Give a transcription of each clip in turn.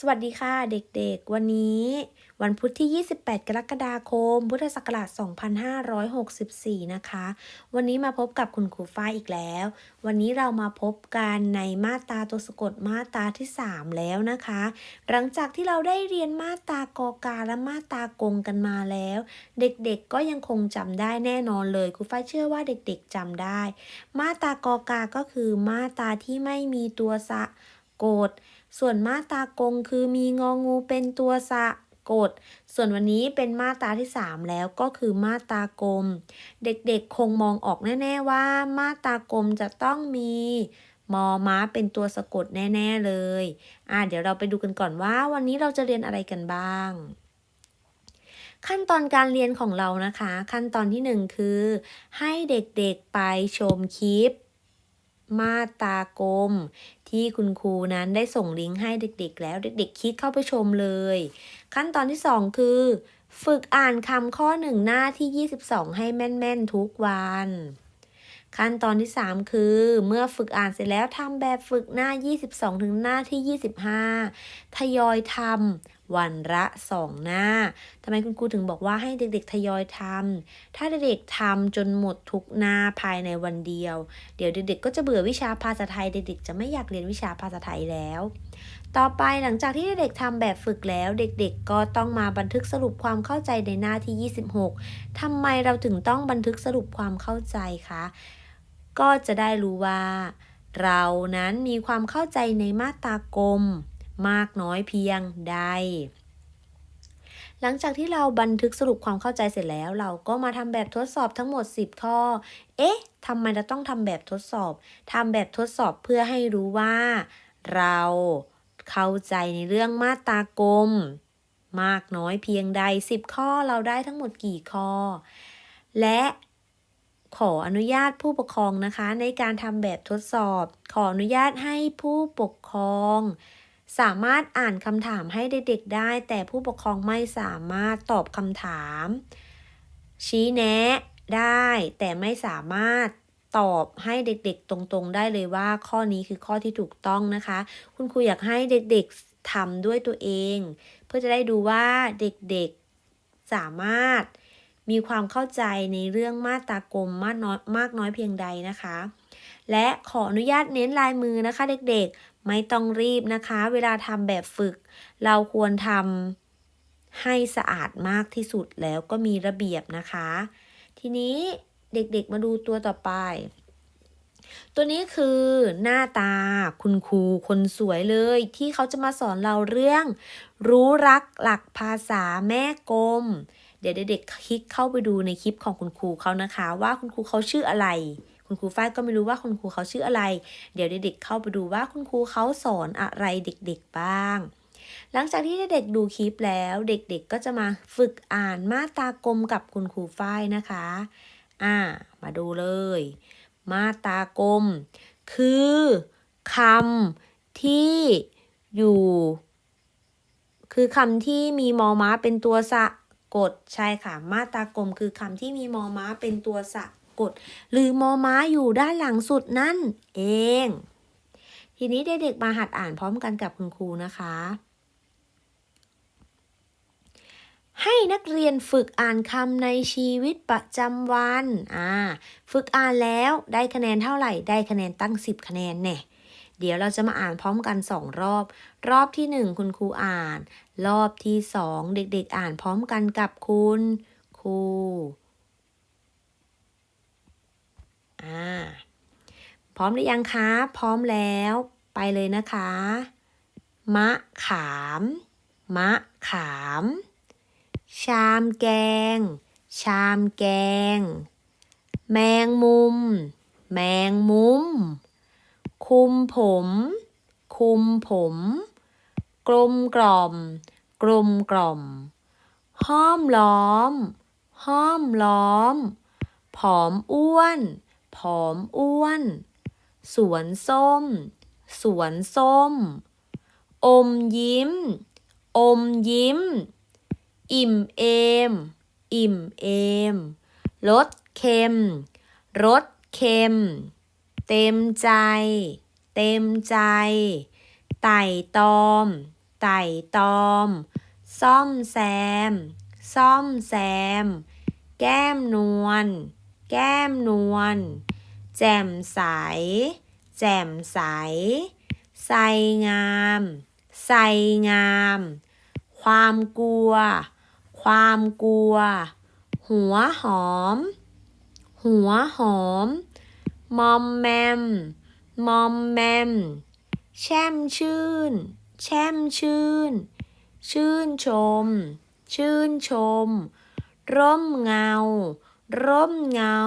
สวัสดีค่ะเด็กๆ วันนี้ วันพุธที่ 28 กรกฎาคม พุทธศักราช 2564 นะคะ วันนี้มาพบกับคุณครูฝ้ายอีกแล้ว วันนี้เรามาพบกันในมาตราตัวสะกดมาตราที่ 3 แล้วนะคะ หลังจากที่เราได้เรียนมาตรากอกาและมาตรากงกันมาแล้ว เด็กๆก็ยังคงจำได้แน่นอนเลยครูฝ้ายเชื่อว่าเด็กๆจำได้ มาตรากอกาก็คือมาตราที่ไม่มีตัวสะกด ส่วนมาตากงคือมีงองูเป็นตัวสะกด ส่วนวันนี้เป็นมาตราที่ 3 แล้วก็คือมาตากลม เด็กๆคงมองออกแน่ ๆ ว่า มาตากลมจะต้องมีมอม้าเป็นตัวสะกดแน่ ๆ เลย อะเดี๋ยวเราไปดูกันก่อนว่า วันนี้เราจะเรียนอะไรกันบ้าง ขั้นตอนการเรียนของเรานะคะ ขั้นตอนที่ 1 คือ ให้เด็กๆไปชมคลิป มาตากลม ที่คุณครูนั้นได้ส่งลิงก์ให้เด็กๆ แล้วเด็กๆ คลิกเข้าไปชมเลย ขั้นตอนที่ 2 คือ ฝึกอ่านคำข้อ1หน้าที่ 22 ให้แม่น ๆ ทุกวัน ขั้นตอนที่ 3 คือ เมื่อฝึกอ่านเสร็จแล้วทำแบบฝึกหน้า 22 ถึงหน้าที่ 25 ทยอยทำวันละสองหน้าทำไมคุณครูถึงบอกว่าให้เด็กๆ ทยอยทำถ้าเด็กๆทำจนหมดทุกหน้าภายในวันเดียว เดี๋ยวเด็กๆ ก็จะเบื่อวิชาภาษาไทย เด็กๆ จะไม่อยากเรียนวิชาภาษาไทยแล้ว ต่อไปหลังจากที่เด็กๆทำแบบฝึกแล้ว เด็กๆ ก็ต้องมาบันทึกสรุปความเข้าใจในหน้าที่ 26 ทำไมเราถึงต้องบันทึกสรุปความเข้าใจคะ ก็จะได้รู้ว่า เรานั้นมีความเข้าใจในมาตรากลม มากน้อยเพียงใด หลังจากที่เราบันทึกสรุปความเข้าใจเสร็จแล้ว เราก็มาทำแบบทดสอบทั้งหมด 10 ข้อ เอ๊ะทำไมเราต้องทำแบบทดสอบทำแบบทดสอบเพื่อให้รู้ว่า เรา เข้าใจในเรื่องมาตรากลม มากน้อยเพียงใด 10 ข้อเราได้ทั้งหมดกี่ข้อ และขออนุญาตผู้ปกครองนะคะ ในการทำแบบทดสอบ ขออนุญาตให้ผู้ปกครอง สามารถอ่านคำถามให้เด็กๆได้ แต่ผู้ปกครองไม่สามารถตอบคำถาม ชี้แนะได้ แต่ไม่สามารถ ตอบให้เด็กๆตรงๆ ได้เลยว่าข้อนี้คือข้อที่ถูกต้องนะคะ คุณครูอยากให้เด็กๆทำด้วยตัวเอง เพื่อจะได้ดูว่าเด็กๆสามารถมีความเข้าใจในเรื่องมาตรากลมมากน้อยมากน้อยเพียงใดนะคะ และขออนุญาตเน้นลายมือนะคะ เด็กๆไม่ต้องรีบนะคะ เวลาทำแบบฝึก เราควรทำให้สะอาดมากที่สุดแล้วก็มีระเบียบนะคะ ทีนี้ เด็กๆมาดูตัวต่อไป ตัวนี้คือหน้าตาคุณครูคนสวยเลย ที่เขาจะมาสอนเราเรื่อง รู้รักหลักภาษาแม่กลม เดี๋ยวเด็กๆคลิกเข้าไปดูในคลิปของคุณครูเขานะคะ ว่าคุณครูเขาชื่ออะไรคุณครูฝ้ายก็ไม่รู้ว่าคุณครูเขาชื่ออะไร เดี๋ยวเด็กๆเข้าไปดูว่าคุณครูเขาสอนอะไรเด็กๆบ้าง หลังจากที่เด็กๆดูคลิปแล้ว เด็กๆก็จะมาฝึกอ่านมาตากลมกับคุณครูฝ้ายนะคะ อ่า มาดูเลย มาตากลม คือคำที่อยู่ คือคำที่มีมอม้าเป็นตัวสะกดใช่ค่ะ มาตากลมคือคำที่มีมอม้าเป็นตัวสะกด หรือมอม้าอยู่ด้านหลังสุดนั่นเอง ทีนี้เด็กๆมาหัดอ่านพร้อมกันกับคุณครูนะคะ ให้นักเรียนฝึกอ่านคำในชีวิตประจำวันอ่าฝึกอ่านแล้วได้คะแนนเท่าไหร่ ได้คะแนนตั้ง 10 คะแนนแน่เดี๋ยวเราจะมาอ่านพร้อมกัน 2 รอบ รอบที่ 1 คุณครูอ่าน รอบที่ 2 เด็กๆอ่านพร้อมกันกับคุณครูอ่าพร้อมหรือยังคะ พร้อมแล้วไปเลยนะคะ มะขาม มะขาม ชามแกง ชามแกง แมงมุม แมงมุม คุมผม คุมผม กลมกล่อม กลมกล่อม ห้อมล้อม ห้อมล้อม ผอมอ้วน ผอมอ้วน สวนส้ม สวนส้ม อมยิ้ม อมยิ้ม อิ่มเอม อิ่มเอม รสเค็ม รสเค็ม เต็มใจ เต็มใจ ไต่ตอมไต่ต่ตอม ซ่อมแซม ซ่อมแซม แก้มนวล แก้มนวล แจ่มใส แจ่มใส ใสงาม ใสงาม ความกลัว ความกลัว หัวหอม หัวหอม มอมแมม มอมแมม แช่มชื่น แช่มชื่น ชื่นชม ชื่นชม ร่มเงา ร่มเงา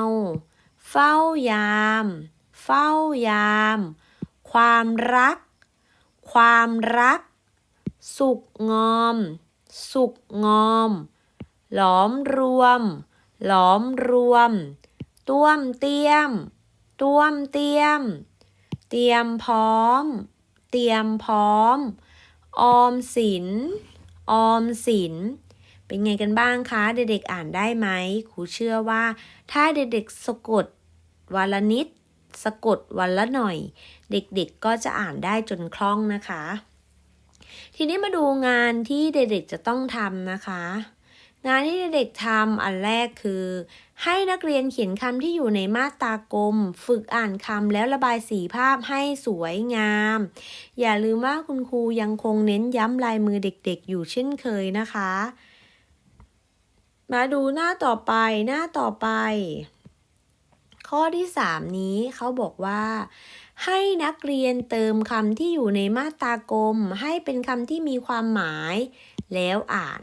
เฝ้ายาม เฝ้ายาม ความรัก ความรัก สุกงอม สุกงอม หลอมรวม หลอมรวม ต้วมเตี้ยม ต้วมเตี้ยม เตรียมพร้อม เตรียมพร้อม ออมสิน ออมสิน เป็นไงกันบ้างคะ เด็กๆอ่านได้ไหมครูเชื่อว่า ถ้าเด็กๆสะกดวันละนิด สะกดวันละหน่อย เด็กๆก็จะอ่านได้จนคล่องนะคะ ทีนี้มาดูงานที่เด็กๆจะต้องทำนะคะ งานที่เด็กๆทำอันแรกคือ ให้นักเรียนเขียนคำที่อยู่ในมาตรากลม ฝึกอ่านคำแล้วระบายสีภาพให้สวยงาม อย่าลืมว่าคุณครูยังคงเน้นย้ำลายมือเด็กๆ อยู่เช่นเคยนะคะ มาดูหน้าต่อไปหน้าต่อไป ข้อที่ 3 นี้เขาบอกว่า ให้นักเรียนเติมคำที่อยู่ในมาตรากลม ให้เป็นคำที่มีความหมาย แล้วอ่าน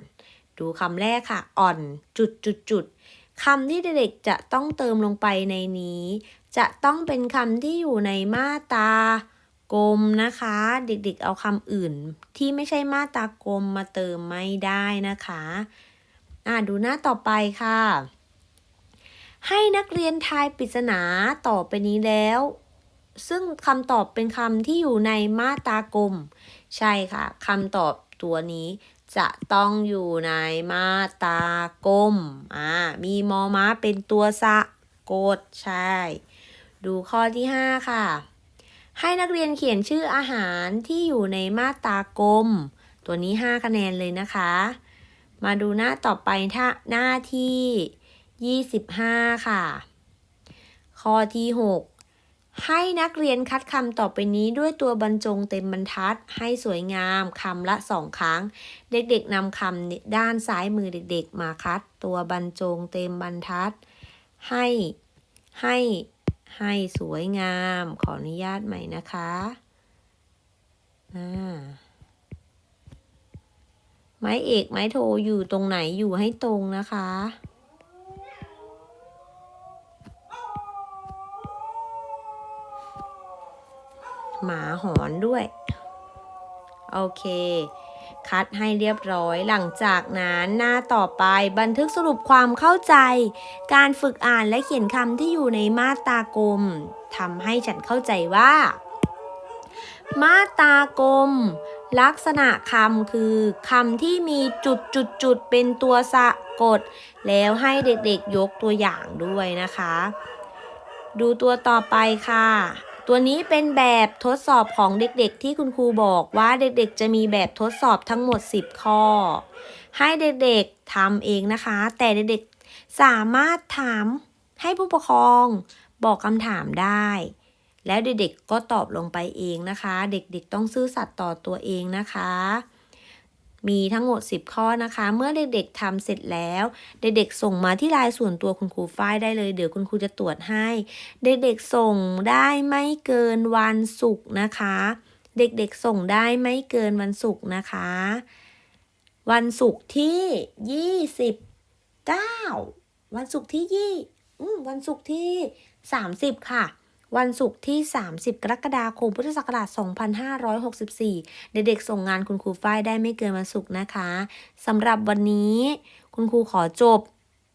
ดูคำแรกค่ะ อ่อน จุดจุดจุดคำที่เด็กๆจะต้องเติมลงไปในนี้ จะต้องเป็นคำที่อยู่ในมาตรากลมนะคะ เด็กๆเอาคำอื่น ที่ไม่ใช่มาตรากลมมาเติมไม่ได้นะคะอ่าดูหน้าต่อไปค่ะ ให้นักเรียนทายปริศนาต่อไปนี้แล้ว ซึ่งคำตอบเป็นคำที่อยู่ในมาตรากลม ใช่ค่ะคำตอบตัวนี้จะต้องอยู่ในมาตรากลมอ่ามีมอม้าเป็นตัวสะกดใช่ ดูข้อที่ 5 ค่ะ ให้นักเรียนเขียนชื่ออาหารที่อยู่ในมาตรากลม ตัวนี้ 5 คะแนนเลยนะคะ มาดูหน้าต่อไปท่าหน้าที่ 25 ค่ะ ข้อที่ 6 ให้นักเรียนคัดคำต่อไปนี้ด้วยตัวบรรจงเต็มบรรทัด ให้สวยงามคำละสองครั้ง เด็กๆนำคำด้านซ้ายมือเด็ก ๆ มาคัด ตัวบรรจงเต็มบรรทัด ให้ให้ให้สวยงาม ขออนุญาตใหม่นะคะอ่าไม้เอกไม้โทอยู่ตรงไหนอยู่ให้ตรงนะคะ หมาหอนด้วย โอเค คัดให้เรียบร้อยหลังจากนั้นหน้าต่อไปบันทึกสรุปความเข้าใจ การฝึกอ่านและเขียนคำที่อยู่ในมาตากลมทำให้ฉันเข้าใจว่า มาตากลมลักษณะคำคือคำที่มีจุดจุดจุดเป็นตัวสะกด แล้วให้เด็กๆยกตัวอย่างด้วยนะคะ ดูตัวต่อไปค่ะ ตัวนี้เป็นแบบทดสอบของเด็กๆ ที่คุณครูบอกว่าเด็กๆ จะมีแบบทดสอบทั้งหมด 10 ข้อ ให้เด็กๆทำเองนะคะ แต่เด็กๆสามารถถามให้ผู้ปกครองบอกคำถามได้ แล้วเด็กๆก็ตอบลงไปเองนะคะ เด็กๆต้องซื่อสัตย์ต่อตัวเองนะคะ มีทั้งหมด 10 ข้อนะคะ เมื่อเด็กๆทำเสร็จแล้ว เด็กๆส่งมาที่ไลน์ส่วนตัวคุณครูฝ้ายได้เลย เดี๋ยวคุณครูจะตรวจให้ เด็กๆส่งได้ไม่เกินวันศุกร์นะคะ เด็กๆส่งได้ไม่เกินวันศุกร์นะคะ วันศุกร์ที่ 29 วันศุกร์ที่ยี่วันศุกร์ที่ 30 ค่ะ วันศุกร์ที่ 30 กรกฎาคม พุทธศักราช 2564 เด็กๆส่งงานคุณครูฝ้ายได้ไม่เกินวันศุกร์นะคะสำหรับวันนี้ คุณครูขอจบ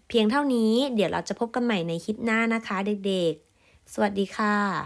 เพียงเท่านี้ เดี๋ยวเราจะพบกันใหม่ในคลิปหน้านะคะ เด็กๆ สวัสดีค่ะ